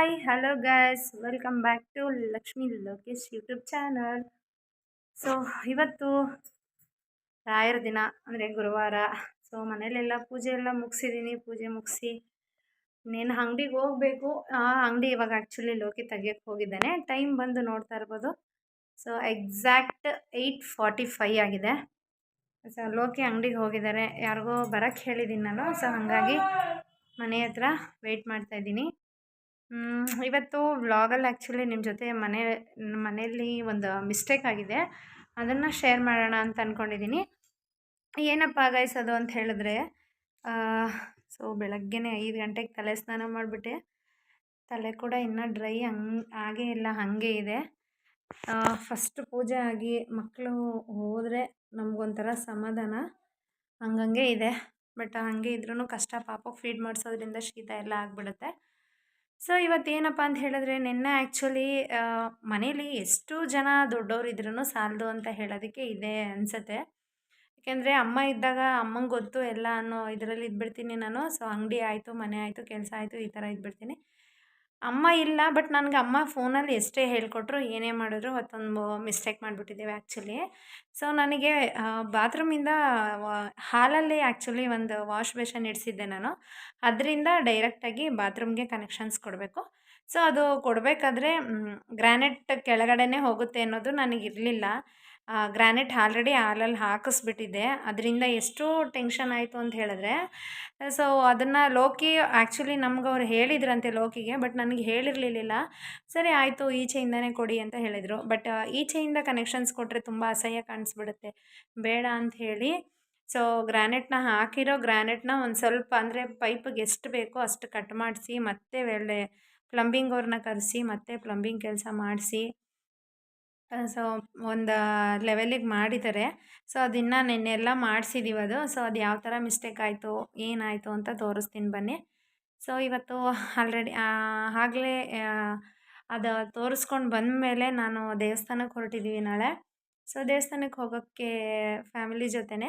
Hi hello guys welcome back to Lakshmi Lokesh YouTube channel so ಇವತ್ತು ರಾಯರ ದಿನ ಅಂದರೆ ಗುರುವಾರ. ಸೊ ಮನೇಲೆಲ್ಲ ಪೂಜೆ ಎಲ್ಲ ಮುಗಿಸಿದ್ದೀನಿ ಪೂಜೆ ಮುಗಿಸಿ ಇನ್ನೇನು ಅಂಗ್ಡಿಗೆ ಹೋಗಬೇಕು. ಆ ಅಂಗಡಿ ಇವಾಗ ಆ್ಯಕ್ಚುಲಿ ಲೋಕಿ ತೆಗಿಯೋಕ್ಕೆ ಹೋಗಿದ್ದಾನೆ. ಟೈಮ್ ಬಂದು ನೋಡ್ತಾ ಇರ್ಬೋದು. So exact eight forty five ಆಗಿದೆ. ಸೊ ಲೋಕಿ ಅಂಗಡಿಗೆ ಹೋಗಿದ್ದಾರೆ. ಯಾರಿಗೋ ಬರೋಕ್ಕೆ ಹೇಳಿದ್ದೀನಿ ನಾನು ಸೊ ಹಾಗಾಗಿ ಮನೆ ಹತ್ರ ವೆಯ್ಟ್ ಮಾಡ್ತಾಯಿದ್ದೀನಿ ಇವತ್ತು ವ್ಲಾಗಲ್ಲಿ ಆ್ಯಕ್ಚುಲಿ ನಿಮ್ಮ ಜೊತೆ ಮನೆ, ಮನೆಯಲ್ಲಿ ಒಂದು ಮಿಸ್ಟೇಕ್ ಆಗಿದೆ. ಅದನ್ನು ಶೇರ್ ಮಾಡೋಣ ಅಂತ ಅಂದ್ಕೊಂಡಿದ್ದೀನಿ ಏನಪ್ಪ ಗೈಸ್ ಅದು ಅಂತ ಹೇಳಿದ್ರೆ ಸೊ ಬೆಳಗ್ಗೆನೇ ಐದು ಗಂಟೆಗೆ ತಲೆ ಸ್ನಾನ ಮಾಡಿಬಿಟ್ಟೆ. ತಲೆ ಕೂಡ ಇನ್ನೂ ಡ್ರೈ ಹಂಗೆ, ಆಗೇ ಇಲ್ಲ, ಹಾಗೆ ಇದೆ. ಫಸ್ಟ್ ಪೂಜೆ ಆಗಿ ಮಕ್ಕಳು ಹೋದರೆ ನಮಗೊಂಥರ ಸಮಾಧಾನ. ಹಂಗಂಗೆ ಇದೆ. ಬಟ್ ಹಾಗೆ ಇದ್ರೂ ಕಷ್ಟ ಪಾಪಕ್ಕೆ ಫೀಡ್ ಮಾಡಿಸೋದ್ರಿಂದ ಶೀತ ಎಲ್ಲ ಆಗಿಬಿಡುತ್ತೆ. ಸೊ ಇವತ್ತೇನಪ್ಪ ಅಂತ ಹೇಳಿದ್ರೆ, ನಿನ್ನೆ ಆ್ಯಕ್ಚುಲಿ ಮನೇಲಿ ಎಷ್ಟು ಜನ ದೊಡ್ಡವ್ರು ಇದ್ರೂ ಸಾಲದು ಅಂತ ಹೇಳೋದಕ್ಕೆ ಇದೆ ಅನಿಸುತ್ತೆ. ಯಾಕೆಂದರೆ, ಅಮ್ಮ ಇದ್ದಾಗ ಅಮ್ಮಂಗೆ ಗೊತ್ತು, ಎಲ್ಲ ಅನ್ನೋ ಇದರಲ್ಲಿ ಇದ್ಬಿಡ್ತೀನಿ ನಾನು. ಸೊ, ಅಂಗಡಿ ಆಯಿತು, ಮನೆ ಆಯಿತು, ಕೆಲಸ ಆಯಿತು, ಈ ಥರ ಇದ್ಬಿಡ್ತೀನಿ. ಅಮ್ಮ ಇಲ್ಲ, ಬಟ್ ನನಗೆ ಅಮ್ಮ ಫೋನಲ್ಲಿ ಎಷ್ಟೇ ಹೇಳಿಕೊಟ್ರು ಏನೇ ಮಾಡಿದ್ರು ಅವತ್ತೊಂದು ಮಿಸ್ಟೇಕ್ ಮಾಡಿಬಿಟ್ಟಿದ್ದೇವೆ ಆ್ಯಕ್ಚುಲಿ. ಸೊ, ನನಗೆ ಬಾತ್ರೂಮಿಂದ ಹಾಲಲ್ಲಿ ಆ್ಯಕ್ಚುಲಿ ಒಂದು ವಾಶ್ ಬೇಷನ್ ಇಡಿಸಿದ್ದೆ ನಾನು. ಅದರಿಂದ ಡೈರೆಕ್ಟಾಗಿ ಬಾತ್ರೂಮ್ಗೆ ಕನೆಕ್ಷನ್ಸ್ ಕೊಡಬೇಕು. ಸೊ, ಅದು ಕೊಡಬೇಕಾದ್ರೆ ಗ್ರಾನೈಟ್ ಕೆಳಗಡೆನೇ ಹೋಗುತ್ತೆ ಅನ್ನೋದು ನನಗಿರಲಿಲ್ಲ. ಗ್ರಾನೈಟ್ ಆಲ್ರೆಡಿ ಹಾಲಲ್ಲಿ ಹಾಕಿಸ್ಬಿಟ್ಟಿದ್ದೆ. ಅದರಿಂದ ಎಷ್ಟು ಟೆನ್ಷನ್ ಆಯಿತು ಅಂತ ಹೇಳಿದ್ರೆ, ಸೊ ಅದನ್ನು ಲೋಕಿ ಆ್ಯಕ್ಚುಲಿ ನಮ್ಗೆ ಅವ್ರು ಹೇಳಿದ್ರಂತೆ ಲೋಕಿಗೆ, ಬಟ್ ನನಗೆ ಹೇಳಿರಲಿಲ್ಲ ಸರಿ, ಆಯಿತು, ಈಚೆಯಿಂದನೇ ಕೊಡಿ ಅಂತ ಹೇಳಿದರು. ಬಟ್ ಈಚೆಯಿಂದ ಕನೆಕ್ಷನ್ಸ್ ಕೊಟ್ಟರೆ ತುಂಬ ಅಸಹ್ಯ ಕಾಣಿಸ್ಬಿಡುತ್ತೆ. ಬೇಡ ಅಂತ ಹೇಳಿ. ಸೊ ಗ್ರ್ಯಾನೆಟ್ನ ಹಾಕಿರೋ ಗ್ರ್ಯಾನೆಟ್ನ ಒಂದು ಸ್ವಲ್ಪ, ಅಂದರೆ ಪೈಪಿಗೆ ಎಷ್ಟು ಬೇಕೋ ಅಷ್ಟು ಕಟ್ ಮಾಡಿಸಿ, ಮತ್ತೆ ವೇಳೆ ಪ್ಲಂಬಿಂಗ್ ಅವ್ರನ್ನ ಕರೆಸಿ, ಮತ್ತೆ ಪ್ಲಂಬಿಂಗ್ ಕೆಲಸ ಮಾಡಿಸಿ. ಸೊ, ಒಂದು ಲೆವೆಲಿಗೆ ಮಾಡಿದ್ದಾರೆ ಸೊ, ಅದನ್ನು ನಿನ್ನೆಲ್ಲ ಮಾಡಿಸಿದ್ದೀವಿ ಅದು. ಸೊ, ಅದು ಯಾವ ಥರ ಮಿಸ್ಟೇಕ್ ಆಯಿತು ಏನಾಯಿತು ಅಂತ ತೋರಿಸ್ತೀನಿ ಬನ್ನಿ. ಸೊ, ಇವತ್ತು ಆಲ್ರೆಡಿ ಆಗಲೇ ಅದು ತೋರಿಸ್ಕೊಂಡು ಬಂದಮೇಲೆ ನಾನು ದೇವಸ್ಥಾನಕ್ಕೆ ಹೊರಟಿದ್ದೀವಿ ನಾಳೆ. ಸೊ ದೇವಸ್ಥಾನಕ್ಕೆ ಹೋಗೋಕ್ಕೆ ಫ್ಯಾಮಿಲಿ ಜೊತೆನೆ.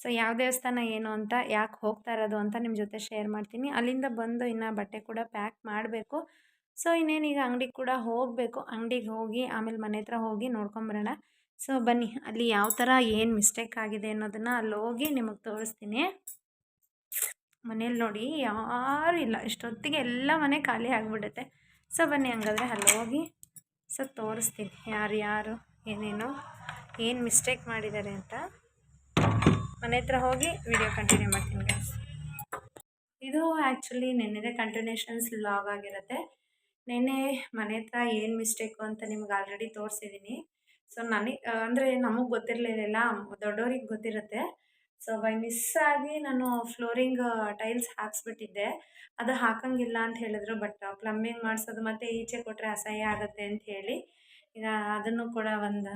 ಸೊ, ಯಾವ ದೇವಸ್ಥಾನ ಏನು ಅಂತ, ಯಾಕೆ ಹೋಗ್ತಾ ಇರೋದು ಅಂತ ನಿಮ್ಮ ಜೊತೆ ಶೇರ್ ಮಾಡ್ತೀನಿ. ಅಲ್ಲಿಂದ ಬಂದು ಇನ್ನು ಬಟ್ಟೆ ಕೂಡ ಪ್ಯಾಕ್ ಮಾಡಬೇಕು. ಸೊ ಈಗ ಅಂಗಡಿಗೆ ಕೂಡ ಹೋಗಬೇಕು. ಅಂಗಡಿಗೆ ಹೋಗಿ, ಆಮೇಲೆ ಮನೆ ಹತ್ರ ಹೋಗಿ ನೋಡ್ಕೊಂಬರೋಣ. ಸೊ, ಬನ್ನಿ. ಅಲ್ಲಿ ಯಾವ ಥರ ಏನು ಮಿಸ್ಟೇಕ್ ಆಗಿದೆ ಅನ್ನೋದನ್ನು ಅಲ್ಲಿ ಹೋಗಿ ನಿಮಗೆ ತೋರಿಸ್ತೀನಿ. ಮನೇಲಿ ನೋಡಿ ಯಾರೂ ಇಲ್ಲ. ಇಷ್ಟೊತ್ತಿಗೆ ಎಲ್ಲ ಮನೆ ಖಾಲಿ ಆಗಿಬಿಡುತ್ತೆ. ಸೊ, ಬನ್ನಿ ಹಂಗಾದ್ರೆ ಅಲ್ಲಿ ಹೋಗಿ ಸೊ, ತೋರಿಸ್ತೀನಿ. ಯಾರು ಯಾರು, ಏನೇನು, ಏನು ಮಿಸ್ಟೇಕ್ ಮಾಡಿದ್ದಾರೆ ಅಂತ. ಮನೆ ಹತ್ರ ಹೋಗಿ ವಿಡಿಯೋ ಕಂಟಿನ್ಯೂ ಮಾಡ್ತೀನಿ ಇದು ಆ್ಯಕ್ಚುಲಿ ನೆನ್ನೆದೇ ಕಂಟಿನ್ಯೂಷನ್ಸ್ ಲಾಗ್ ಆಗಿರುತ್ತೆ. ನೆನ್ನೆ ಮನೆ ಹತ್ರ ಏನು ಮಿಸ್ಟೇಕು ಅಂತ ನಿಮ್ಗೆ ಆಲ್ರೆಡಿ ತೋರಿಸಿದ್ದೀನಿ ಸೊ ನನಗೆ ಅಂದರೆ ನಮಗೆ ಗೊತ್ತಿರಲಿಲ್ಲ ದೊಡ್ಡವ್ರಿಗೆ ಗೊತ್ತಿರುತ್ತೆ. ಸೊ ಬೈ ಮಿಸ್ ಆಗಿ ನಾನು ಫ್ಲೋರಿಂಗ್ ಟೈಲ್ಸ್ ಹಾಕ್ಸ್ಬಿಟ್ಟಿದ್ದೆ. ಅದು ಹಾಕಂಗಿಲ್ಲ ಅಂತ ಹೇಳಿದ್ರು ಬಟ್ ಪ್ಲಂಬಿಂಗ್ ಮಾಡಿಸೋದು ಮತ್ತೆ ಈಚೆ ಕೊಟ್ಟರೆ ಅಸಹ್ಯ ಆಗುತ್ತೆ ಅಂತ ಹೇಳಿ, ಈಗ ಅದನ್ನು ಕೂಡ ಒಂದು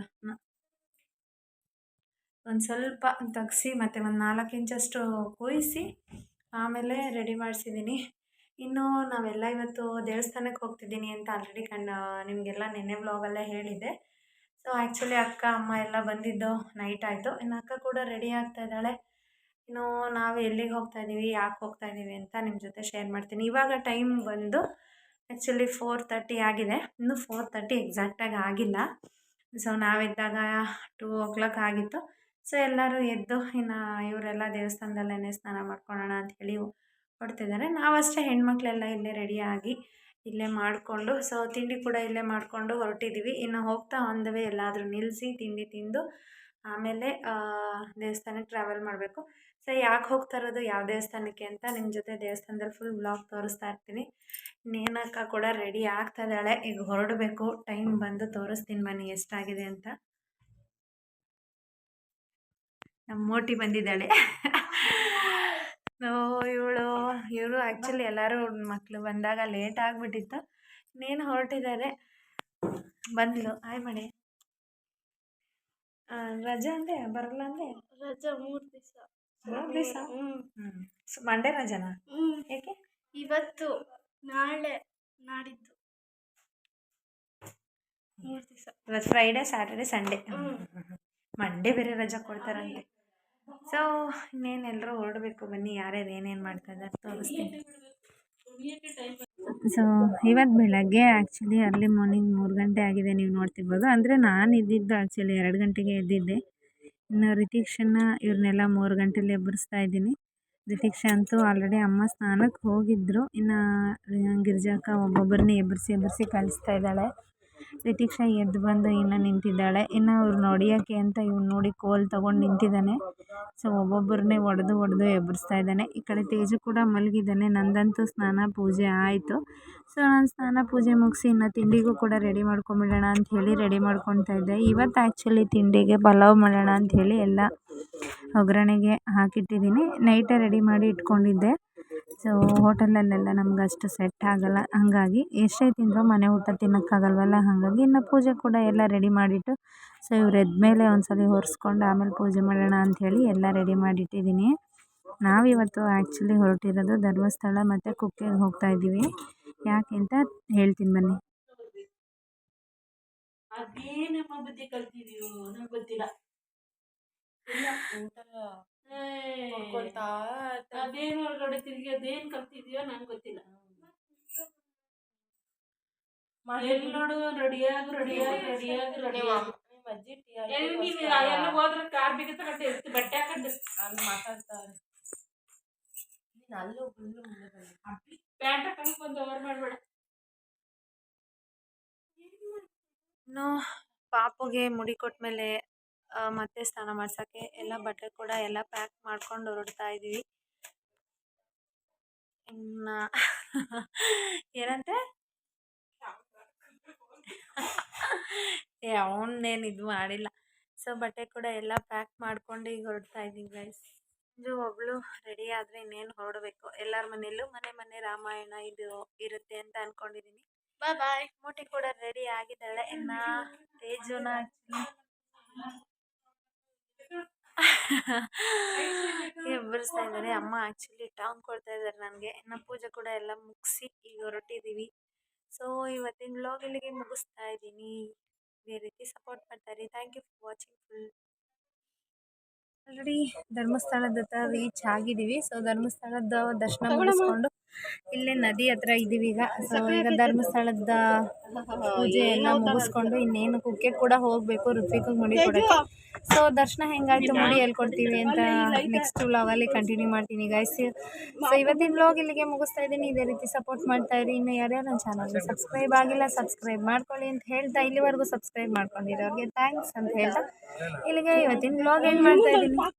ಒಂದು ಸ್ವಲ್ಪ ತಗ್ಸಿ, ಮತ್ತು ಒಂದು ನಾಲ್ಕು ಇಂಚಷ್ಟು ಕೊಯಿಸಿ, ಆಮೇಲೆ ರೆಡಿ ಮಾಡಿಸಿದ್ದೀನಿ ಇನ್ನು ನಾವೆಲ್ಲ ಇವತ್ತು ದೇವಸ್ಥಾನಕ್ಕೆ ಹೋಗ್ತಿದ್ದೀನಿ ಅಂತ ಆಲ್ರೆಡಿ ಕಣ್ಣ ನಿಮಗೆಲ್ಲ ನಿನ್ನೆ ವ್ಲಾಗಲ್ಲೇ ಹೇಳಿದ್ದೆ. ಸೊ ಆ್ಯಕ್ಚುಲಿ ಅಕ್ಕ, ಅಮ್ಮ ಎಲ್ಲ ಬಂದಿದ್ದು ನೈಟ್ ಆಯಿತು. ಇನ್ನು ಅಕ್ಕ ಕೂಡ ರೆಡಿ ಆಗ್ತಾ ಇದ್ದಾಳೆ. ಇನ್ನು ನಾವು ಎಲ್ಲಿಗೆ ಹೋಗ್ತಾ ಇದ್ದೀವಿ, ಯಾಕೆ ಹೋಗ್ತಾ ಇದ್ದೀವಿ ಅಂತ ನಿಮ್ಮ ಜೊತೆ ಶೇರ್ ಮಾಡ್ತೀನಿ. ಇವಾಗ ಟೈಮ್ ಬಂದು ಆ್ಯಕ್ಚುಲಿ ಫೋರ್ ತರ್ಟಿ ಆಗಿದೆ. ಇನ್ನೂ ಫೋರ್ ತರ್ಟಿ ಎಕ್ಸಾಕ್ಟಾಗಿ ಆಗಿಲ್ಲ. ಸೊ ನಾವಿದ್ದಾಗ ಟೂ ಓ ಕ್ಲಾಕ್ ಆಗಿತ್ತು. ಸೊ ಎಲ್ಲರೂ ಎದ್ದು ಇನ್ನು ಇವರೆಲ್ಲ ದೇವಸ್ಥಾನದಲ್ಲೇ ಸ್ನಾನ ಮಾಡ್ಕೊಳ್ಳೋಣ ಅಂಥೇಳಿ ಹೊರಡ್ತಿದ್ದಾರೆ ನಾವಷ್ಟೇ ಹೆಣ್ಮಕ್ಳೆಲ್ಲ ಇಲ್ಲೇ ರೆಡಿಯಾಗಿ ಇಲ್ಲೇ ಮಾಡಿಕೊಂಡು ಸೊ ತಿಂಡಿ ಕೂಡ ಇಲ್ಲೇ ಮಾಡಿಕೊಂಡು ಹೊರಟಿದ್ದೀವಿ ಇನ್ನು ಹೋಗ್ತಾ ಆನ್ ದ ವೇ ಎಲ್ಲಾದರೂ ನಿಲ್ಲಿಸಿ ತಿಂಡಿ ತಿಂದು ಆಮೇಲೆ ದೇವಸ್ಥಾನಕ್ಕೆ ಟ್ರಾವೆಲ್ ಮಾಡಬೇಕು. ಸೊ ಯಾಕೆ ಹೋಗ್ತಾ ಇರೋದು ಯಾವ ದೇವಸ್ಥಾನಕ್ಕೆ ಅಂತ ನಿಮ್ಮ ಜೊತೆ ದೇವಸ್ಥಾನದಲ್ಲಿ ಫುಲ್ ಬ್ಲಾಗ್ ತೋರಿಸ್ತಾ ಇರ್ತೀನಿ. ನೇನಕ್ಕ ಕೂಡ ರೆಡಿ ಆಗ್ತಾ ಇದ್ದಾಳೆ. ಈಗ ಹೊರಡಬೇಕು. ಟೈಮ್ ಬಂದು ತೋರಿಸ್ತೀನಿ ಬನ್ನಿ ಎಷ್ಟಾಗಿದೆ ಅಂತ. ನಮ್ಮ ಮೋಟಿ ಬಂದಿದ್ದಾಳೆ. ಇವರು ಆ್ಯಕ್ಚುಲಿ ಎಲ್ಲರೂ ಮಕ್ಕಳು ಬಂದಾಗ ಲೇಟ್ ಆಗಿಬಿಟ್ಟಿತ್ತು. ಇನ್ನೇನು ಹೊರಟಿದ್ದಾರೆ. ಬಂದ್ಲು. ಆಯ್ ಮಣಿ. ರಜೆ ಅಂದೆ? ಬರಲ್ಲ ಅಂದೆ? ರಜಾ ಮೂರು ದಿವಸ. ಮೂರು ದಿವಸ? ಹ್ಞೂ ಮಂಡೇ ರಜನಾ? ಏಕೆ? ಇವತ್ತು ನಾಳೆ ನಾಡಿದ್ದು. ಮೂರು ದಿವಸ. ಇವತ್ತು ಫ್ರೈಡೇ ಸ್ಯಾಟರ್ಡೆ ಸಂಡೇ ಮಂಡೇ ಬೇರೆ ರಜೆ ಕೊಡ್ತಾರಂತೆ. ಸೊ ಇನ್ನೇನು ಎಲ್ಲರೂ ಹೊರಡಬೇಕು ಬನ್ನಿ. ಯಾರ್ಯಾರು ಏನೇನು ಮಾಡ್ತಾ ತೋರಿಸ್ತೀನಿ. ಸೊ ಇವತ್ತು ಬೆಳಗ್ಗೆ ಆ್ಯಕ್ಚುಲಿ ಅರ್ಲಿ ಮಾರ್ನಿಂಗ್ ಮೂರು ಗಂಟೆ ಆಗಿದೆ ನೀವು ನೋಡ್ತಿರ್ಬೋದು. ಅಂದರೆ ನಾನು ಇದ್ದಿದ್ದು ಆ್ಯಕ್ಚುಲಿ ಎರಡು ಗಂಟೆಗೆ ಎದ್ದಿದ್ದೆ. ಇನ್ನು ರಿತೀಕ್ಷನ್ನ ಇವ್ರನ್ನೆಲ್ಲ ಮೂರು ಗಂಟೆಲಿ ಎಬ್ಬರಿಸ್ತಾ ಇದ್ದೀನಿ. ರಿತೀಕ್ಷಾ ಅಂತೂ ಆಲ್ರೆಡಿ ಅಮ್ಮ ಸ್ನಾನಕ್ಕೆ ಹೋಗಿದ್ದರು ಇನ್ನು ಗಿರ್ಜಾಕ್ಕ ಒಬ್ಬೊಬ್ಬರನ್ನೇ ಎಬ್ಬರಿಸಿ ಎಬ್ಬರಿಸಿ ಕಳಿಸ್ತಾ ಇದ್ದಾಳೆ. ರಿತೀಕ್ಷಾ ಎದ್ದು ಬಂದು ಇನ್ನು ನಿಂತಿದ್ದಾಳೆ. ಇನ್ನು ಅವ್ರು ನೋಡಿಯೋಕ್ಕೆ ಅಂತ ಇವ್ನು ನೋಡಿ ಕೋಲ್ ತೊಗೊಂಡು ನಿಂತಿದ್ದಾನೆ ಸೊ ಒಬ್ಬೊಬ್ಬರನ್ನೇ ಒಡೆದು ಹೊಡೆದು ಎಬ್ಬರಿಸ್ತಾ ಇದ್ದಾನೆ. ಈ ಕಡೆ ತೇಜು ಕೂಡ ಮಲಗಿದ್ದಾನೆ. ನಂದಂತೂ ಸ್ನಾನ ಪೂಜೆ ಆಯಿತು. ಸೊ ನಾನು ಸ್ನಾನ ಪೂಜೆ ಮುಗಿಸಿ ಇನ್ನು ತಿಂಡಿಗೂ ಕೂಡ ರೆಡಿ ಮಾಡ್ಕೊಂಬಿಡೋಣ ಅಂತ ಹೇಳಿ ರೆಡಿ ಮಾಡ್ಕೊತಾ ಇದ್ದೆ. ಇವತ್ತು ಆ್ಯಕ್ಚುಲಿ ತಿಂಡಿಗೆ ಪಲಾವ್ ಮಾಡೋಣ ಅಂತ ಹೇಳಿ ಎಲ್ಲ ಒಗ್ಗರಣೆಗೆ ಹಾಕಿಟ್ಟಿದ್ದೀನಿ. ನೈಟೇ ರೆಡಿ ಮಾಡಿ ಇಟ್ಕೊಂಡಿದ್ದೆ. ಸೊ ಹೋಟೆಲಲ್ಲೆಲ್ಲ ನಮ್ಗೆ ಅಷ್ಟು ಸೆಟ್ ಆಗೋಲ್ಲ. ಹಾಗಾಗಿ ಎಷ್ಟೇ ತಿಂದರೂ ಮನೆ ಊಟ ತಿನ್ನೋಕ್ಕಾಗಲ್ವಲ್ಲ? ಹಾಗಾಗಿ ಇನ್ನು ಪೂಜೆ ಕೂಡ ಎಲ್ಲ ರೆಡಿ ಮಾಡಿಟ್ಟು ಸೊ ಇವ್ರು ಎದ್ದಮೇಲೆ ಒಂದು ಸಲ ಒರೆಸ್ಕೊಂಡು ಆಮೇಲೆ ಪೂಜೆ ಮಾಡೋಣ ಅಂಥೇಳಿ ಎಲ್ಲ ರೆಡಿ ಮಾಡಿಟ್ಟಿದ್ದೀನಿ. ನಾವಿವತ್ತು ಆ್ಯಕ್ಚುಲಿ ಹೊರಟಿರೋದು ಧರ್ಮಸ್ಥಳ ಮತ್ತು ಕುಕ್ಕೆಗೆ ಹೋಗ್ತಾ ಇದ್ದೀವಿ. ಯಾಕೆ ಅಂತ ಹೇಳ್ತೀನಿ ಬನ್ನಿ. ಅದೇನಮ್ಮ ಬುದ್ಧಿ ಕಲ್ತಿದೀವಿ ಗೊತ್ತಿಲ್ಲ. ಅದೇನು ಹೊರಗಡೆ ತಿರುಗಿ ಅದೇನು ಕಲ್ತಿದ್ಯೋ ನಂಗೆ ಗೊತ್ತಿಲ್ಲ. ಎಲ್ಲಿ ನೋಡು ರೆಡಿಯಾಗಿ ರೆಡಿಯಾಗಿ ರೆಡಿಯಾಗಿ ರೆಡಿ ಎಲ್ಲ ಹೋದ್ರೆ ಕಾರ್ ಇರ್ತಿ ಬಟ್ಟೆ ಹಾಕೊಂಡು. ಪ್ಯಾಂಟ್ ಹಾಕೊಂಡು ಬಂದು ಓವರ್ ಮಾಡಬೇಡ. ಇನ್ನು ಪಾಪುಗೆ ಮುಡಿ ಕೊಟ್ಮೇಲೆ ಆ, ಮತ್ತೆ ಸ್ನಾನ ಮಾಡ್ಸೋಕ್ಕೆ ಎಲ್ಲ ಬಟ್ಟೆ ಕೂಡ ಎಲ್ಲ ಪ್ಯಾಕ್ ಮಾಡ್ಕೊಂಡು ಹೊರಡ್ತಾ ಇದ್ದೀವಿ ಇನ್ನು ಏನಂತೆ? ಅವನ್ನೇನು ಇದು ಮಾಡಿಲ್ಲ. ಸೊ ಬಟ್ಟೆ ಕೂಡ ಎಲ್ಲ ಪ್ಯಾಕ್ ಮಾಡ್ಕೊಂಡು ಈಗ ಹೊರಡ್ತಾ ಇದ್ದೀವಿ ಗೈಸ್ ಇದು ಒಬ್ಳು ರೆಡಿ ಆದರೆ ಇನ್ನೇನು ಹೊರಡಬೇಕು. ಎಲ್ಲರ ಮನೆಯಲ್ಲೂ ಮನೆ ಮನೆ ರಾಮಾಯಣ ಇದು ಇರುತ್ತೆ ಅಂತ ಅನ್ಕೊಂಡಿದ್ದೀನಿ ಬಾಯ್ ಬಾಯ್ ಮೋಟಿ ಕೂಡ ರೆಡಿ ಆಗಿದ್ದಾಳೆ. ಇನ್ನ ತೇಜುನ ಎಬ್ಬರಿಸ್ತಾ ಇದ್ದಾರೆ? ಅಮ್ಮ ಆ್ಯಕ್ಚುಲಿ ಟಾಂಗ್ ಕೊಡ್ತಾ ಇದ್ದಾರೆ ನನಗೆ. ನಮ್ಮ ಪೂಜೆ ಕೂಡ ಎಲ್ಲ ಮುಗಿಸಿ ಈಗ ಹೊರಟಿದ್ದೀವಿ ಸೊ ಇವತ್ತಿನ ಬ್ಲಾಗ್ ಇಲ್ಲಿಗೆ ಮುಗಿಸ್ತಾ ಇದ್ದೀನಿ. ಇದೇ ರೀತಿ ಸಪೋರ್ಟ್ ಮಾಡ್ತಾರೆ. Thank you for watching full already ಧರ್ಮಸ್ಥಳದ ಹತ್ರ ರೀಚ್ ಆಗಿದ್ದೀವಿ. ಸೊ ಧರ್ಮಸ್ಥಳದ ದರ್ಶನ ಮುಗಿಸ್ಕೊಂಡು ಇಲ್ಲೇ ನದಿ ಹತ್ರ ಇದ್ದೀವಿ ಈಗ. ಸೊ ಈಗ ಧರ್ಮಸ್ಥಳದ ಪೂಜೆ ಎಲ್ಲ ಮುಗಿಸ್ಕೊಂಡು ಇನ್ನೇನು ಕುಕ್ಕೆ ಕೂಡ ಹೋಗಬೇಕು ಋತ್ವಿಕ್ ಮುಡಿ ಕೊಡೋಕ್ಕೆ. ಸೊ ದರ್ಶನ ಹೆಂಗಾಯ್ತು ಮುಡಿ ಹೇಳ್ಕೊಡ್ತೀವಿ ಅಂತ ನೆಕ್ಸ್ಟ್ ವ್ಲಾಗಲ್ಲಿ ಕಂಟಿನ್ಯೂ ಮಾಡ್ತೀನಿ ಗಾಯ್ಸ್ ಸೊ ಇವತ್ತಿನ ವ್ಲಾಗ್ ಇಲ್ಲಿಗೆ ಮುಗಿಸ್ತಾ ಇದ್ದೀನಿ. ಇದೇ ರೀತಿ ಸಪೋರ್ಟ್ ಮಾಡ್ತಾ ಇರಿ. ಇನ್ನು ಯಾರ್ಯಾರು ನನ್ನ ಚಾನಲ್ಗೆ ಸಬ್ಸ್ಕ್ರೈಬ್ ಆಗಿಲ್ಲ ಸಬ್ಸ್ಕ್ರೈಬ್ ಮಾಡ್ಕೊಳ್ಳಿ ಅಂತ ಹೇಳ್ತಾ ಇಲ್ಲಿವರೆಗೂ ಸಬ್ಸ್ಕ್ರೈಬ್ ಮಾಡ್ಕೊಂಡಿರೋರಿಗೆ ಥ್ಯಾಂಕ್ಸ್ ಅಂತ ಹೇಳ್ತಾ ಇಲ್ಲಿಗೆ ಇವತ್ತಿನ ವ್ಲಾಗ್ ಏನು ಮಾಡ್ತಾ ಇದ್ದೀನಿ?